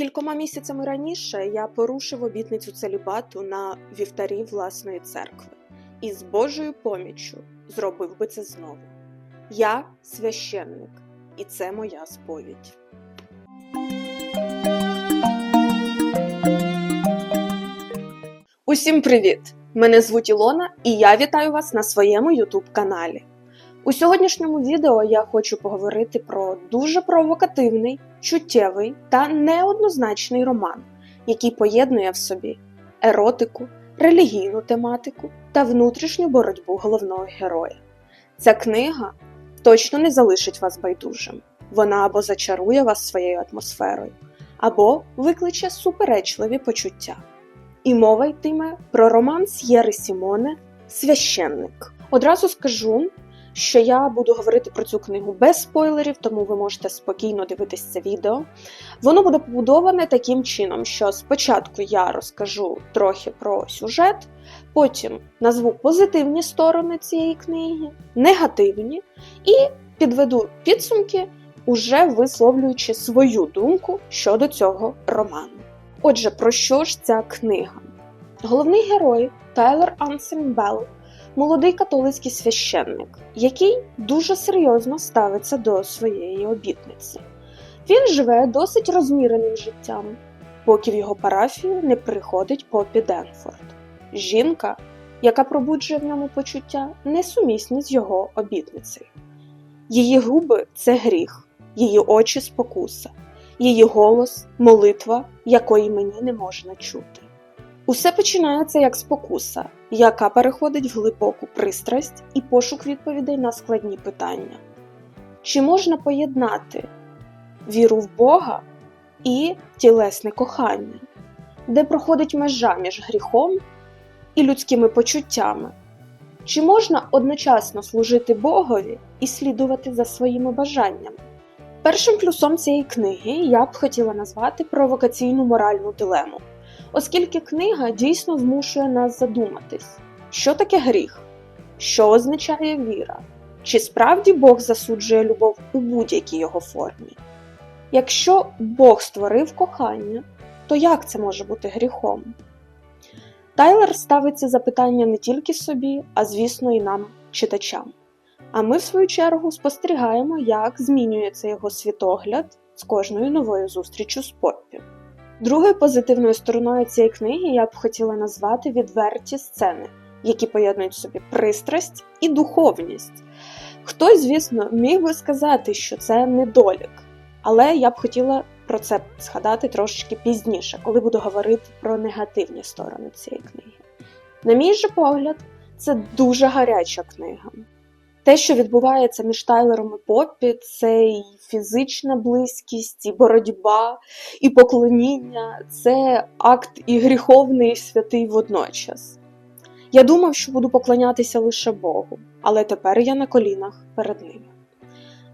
Кількома місяцями раніше я порушив обітницю целібату на вівтарі власної церкви і з Божою поміччю зробив би це знову. Я священник, і це моя сповідь. Усім привіт! Мене звуть Ілона, і я вітаю вас на своєму YouTube каналі. У сьогоднішньому відео я хочу поговорити про дуже провокативний, чуттєвий та неоднозначний роман, який поєднує в собі еротику, релігійну тематику та внутрішню боротьбу головного героя. Ця книга точно не залишить вас байдужим. Вона або зачарує вас своєю атмосферою, або викличе суперечливі почуття. І мова йтиме про роман С'єри Сімоне Священник. Одразу скажу, що я буду говорити про цю книгу без спойлерів, тому ви можете спокійно дивитись це відео. Воно буде побудоване таким чином, що спочатку я розкажу трохи про сюжет, потім назву позитивні сторони цієї книги, негативні, і підведу підсумки, уже висловлюючи свою думку щодо цього роману. Отже, про що ж ця книга? Головний герой Тайлер Ансен Белл молодий католицький священник, який дуже серйозно ставиться до своєї обітниці. Він живе досить розміреним життям, поки в його парафію не приходить Попі Денфорд. Жінка, яка пробуджує в ньому почуття, несумісні з його обітницею. Її губи це гріх, її очі спокуса, її голос молитва, якої мені не можна чути. Усе починається як спокуса, яка переходить в глибоку пристрасть і пошук відповідей на складні питання. Чи можна поєднати віру в Бога і тілесне кохання, де проходить межа між гріхом і людськими почуттями? Чи можна одночасно служити Богові і слідувати за своїми бажаннями? Першим плюсом цієї книги я б хотіла назвати провокаційну моральну дилему оскільки книга дійсно змушує нас задуматись, що таке гріх, що означає віра, чи справді Бог засуджує любов у будь-якій його формі. Якщо Бог створив кохання, то як це може бути гріхом? Тайлер ставить це запитання не тільки собі, а звісно, і нам, читачам. А ми, в свою чергу, спостерігаємо, як змінюється його світогляд з кожною новою зустрічю з Поппі. Другою позитивною стороною цієї книги я б хотіла назвати відверті сцени, які поєднують в собі пристрасть і духовність. Хтось, звісно, міг би сказати, що це недолік, але я б хотіла про це згадати трошечки пізніше, коли буду говорити про негативні сторони цієї книги. На мій же погляд, це дуже гаряча книга. Те, що відбувається між Тайлером і Поппі, це і фізична близькість, і боротьба, і поклоніння, це акт і гріховний, і святий водночас. Я думав, що буду поклонятися лише Богу, але тепер я на колінах перед ними.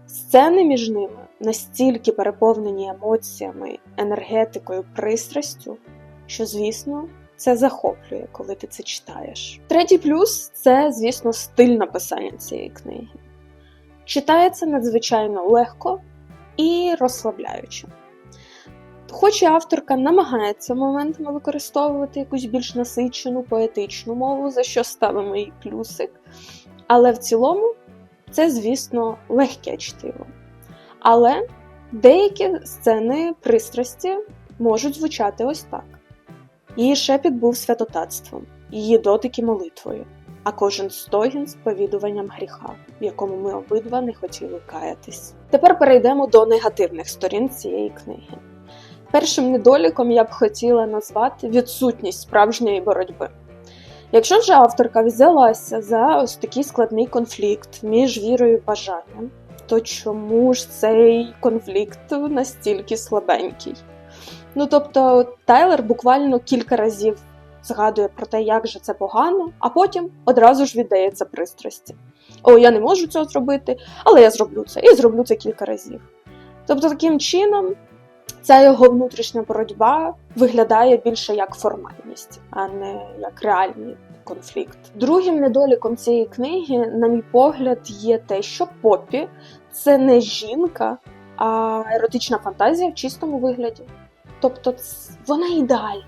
Сцени між ними настільки переповнені емоціями, енергетикою, пристрастю, що, звісно, це захоплює, коли ти це читаєш. Третій плюс це, звісно, стиль написання цієї книги. Читається надзвичайно легко і розслабляюче. Хоч і авторка намагається моментами використовувати якусь більш насичену поетичну мову, за що ставимо їй плюсик, але в цілому це, звісно, легке чтиво. Але деякі сцени пристрасті можуть звучати ось так. Її шепіт був святотатством, її дотики молитвою, а кожен стогін сповідуванням гріха, в якому ми обидва не хотіли каятись. Тепер перейдемо до негативних сторін цієї книги. Першим недоліком я б хотіла назвати відсутність справжньої боротьби. Якщо вже авторка взялася за ось такий складний конфлікт між вірою і бажанням, то чому ж цей конфлікт настільки слабенький? Ну тобто, Тайлер буквально кілька разів згадує про те, як же це погано, а потім одразу ж віддається пристрасті. О, я не можу цього зробити, але я зроблю це і зроблю це кілька разів. Тобто, таким чином, ця його внутрішня боротьба виглядає більше як формальність, а не як реальний конфлікт. Другим недоліком цієї книги, на мій погляд, є те, що Попі це не жінка, а еротична фантазія в чистому вигляді. Тобто, вона ідеальна.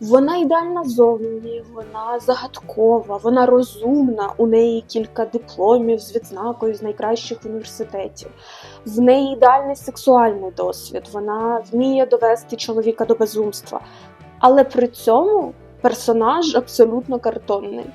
Вона ідеальна зовні, вона загадкова, вона розумна. У неї кілька дипломів з відзнакою з найкращих університетів. В неї ідеальний сексуальний досвід. Вона вміє довести чоловіка до безумства. Але при цьому персонаж абсолютно картонний.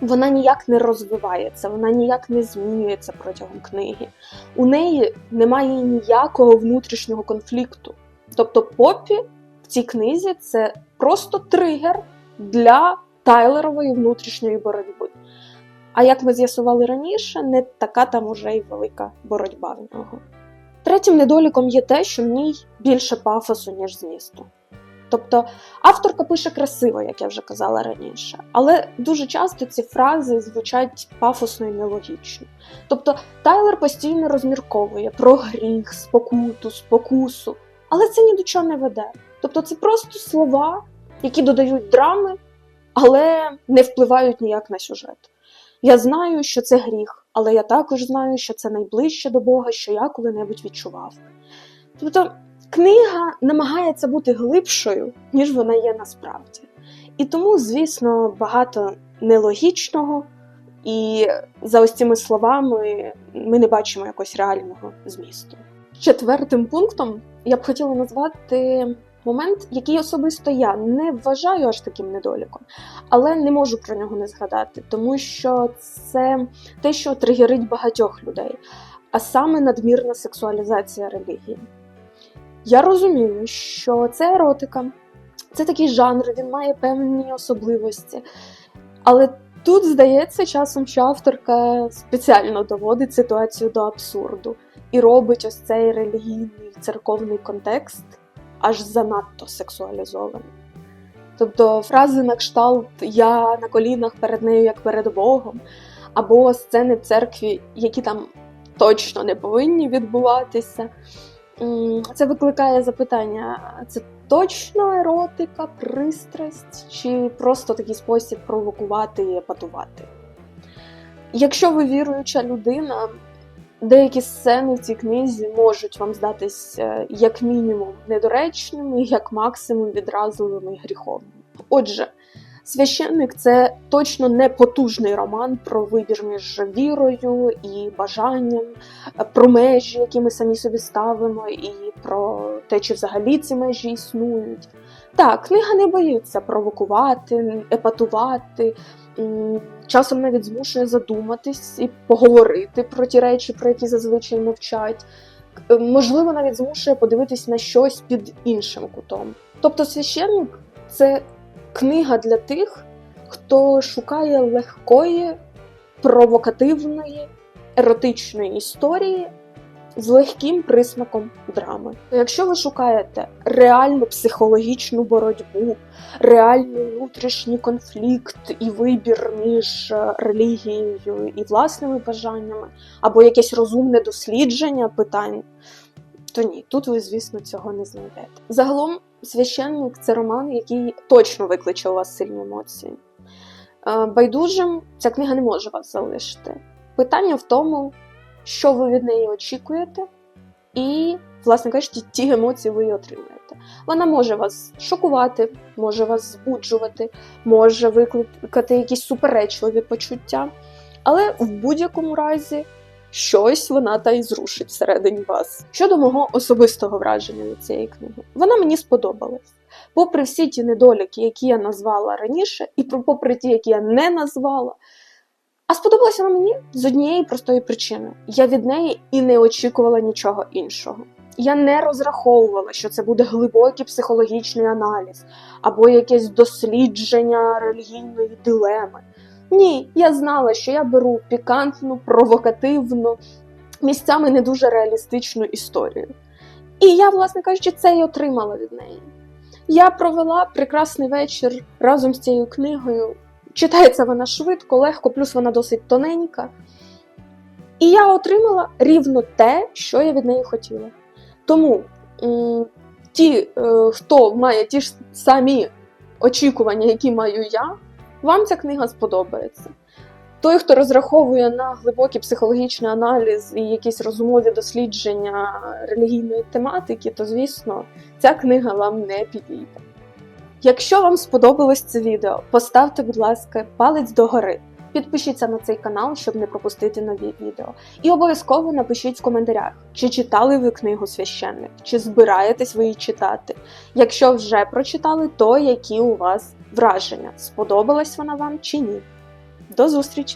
Вона ніяк не розвивається, вона ніяк не змінюється протягом книги. У неї немає ніякого внутрішнього конфлікту. Тобто, Поппі в цій книзі це просто тригер для Тайлерової внутрішньої боротьби. А як ми з'ясували раніше, не така там уже й велика боротьба в нього. Третім недоліком є те, що в ній більше пафосу, ніж змісту. Тобто авторка пише красиво, як я вже казала раніше, але дуже часто ці фрази звучать пафосно і нелогічно. Тобто Тайлер постійно розмірковує про гріх, спокуту, спокусу, але це ні до чого не веде. Тобто це просто слова, які додають драми, але не впливають ніяк на сюжет. Я знаю, що це гріх, але я також знаю, що це найближче до Бога, що я коли-небудь відчував. Тобто книга намагається бути глибшою, ніж вона є насправді. І тому, звісно, багато нелогічного, і за ось цими словами ми не бачимо якогось реального змісту. Четвертим пунктом я б хотіла назвати момент, який особисто я не вважаю аж таким недоліком, але не можу про нього не згадати, тому що це те, що тригерить багатьох людей, а саме надмірна сексуалізація релігії. Я розумію, що це еротика, це такий жанр, він має певні особливості. Але тут, здається, часом, що авторка спеціально доводить ситуацію до абсурду і робить ось цей релігійний церковний контекст аж занадто сексуалізованим. Тобто фрази на кшталт Я на колінах перед нею як перед Богом, або сцени в церкві, які там точно не повинні відбуватися. Це викликає запитання: це точно еротика, пристрасть, чи просто такий спосіб провокувати і епатувати? Якщо ви віруюча людина, деякі сцени в цій книзі можуть вам здатись е, як мінімум недоречними, як максимум відразливими і гріховними. Отже, священник це точно не потужний роман про вибір між вірою і бажанням, про межі, які ми самі собі ставимо, і про те, чи взагалі ці межі існують. Так, книга не боїться провокувати, епатувати, часом навіть змушує задуматись і поговорити про ті речі, про які зазвичай мовчать. Е, Можливо, навіть змушує подивитись на щось під іншим кутом. Тобто, священник це книга для тих, хто шукає легкої, провокативної, еротичної історії з легким присмаком драми. Якщо ви шукаєте реальну психологічну боротьбу, реальний внутрішній конфлікт і вибір між е, релігією і власними бажаннями, або якесь розумне дослідження питань, то ні, тут ви, звісно, цього не знайдете. Загалом, священник це роман, який точно викличе у вас сильні емоції. Е, Байдужим ця книга не може вас залишити. Питання в тому, що ви від неї очікуєте, і, власне кажучи, ті емоції ви і отримаєте. Вона може вас шокувати, може вас збуджувати, може викликати якісь суперечливі почуття, але в будь-якому разі щось вона та й зрушить всередині вас. Щодо мого особистого враження від цієї книги, вона мені сподобалась. Попри всі ті недоліки, які я назвала раніше, і попри ті, які я не назвала. А сподобалася мені з однієї простої причини: я від неї і не очікувала нічого іншого. Я не розраховувала, що це буде глибокий психологічний аналіз або якесь дослідження релігійної дилеми. Ні, я знала, що я беру пікантну, провокативну, місцями не дуже реалістичну історію. І я, власне кажучи, це і отримала від неї. Я провела прекрасний вечір разом з цією книгою. Читається вона швидко, легко, плюс вона досить тоненька. І я отримала рівно те, що я від неї хотіла. Тому ті, е, хто має ті ж самі очікування, які маю я, вам ця книга сподобається. Той, хто розраховує на глибокий психологічний аналіз і якісь розумові дослідження релігійної тематики, то звісно, ця книга вам не підійде. Якщо вам сподобалось це відео, поставте, будь ласка, палець догори. Підпишіться на цей канал, щоб не пропустити нові відео. І обов'язково напишіть в коментарях, чи читали ви книгу священник, чи збираєтесь ви її читати. Якщо вже прочитали, то які у вас враження? Сподобалась вона вам чи ні? До зустрічі!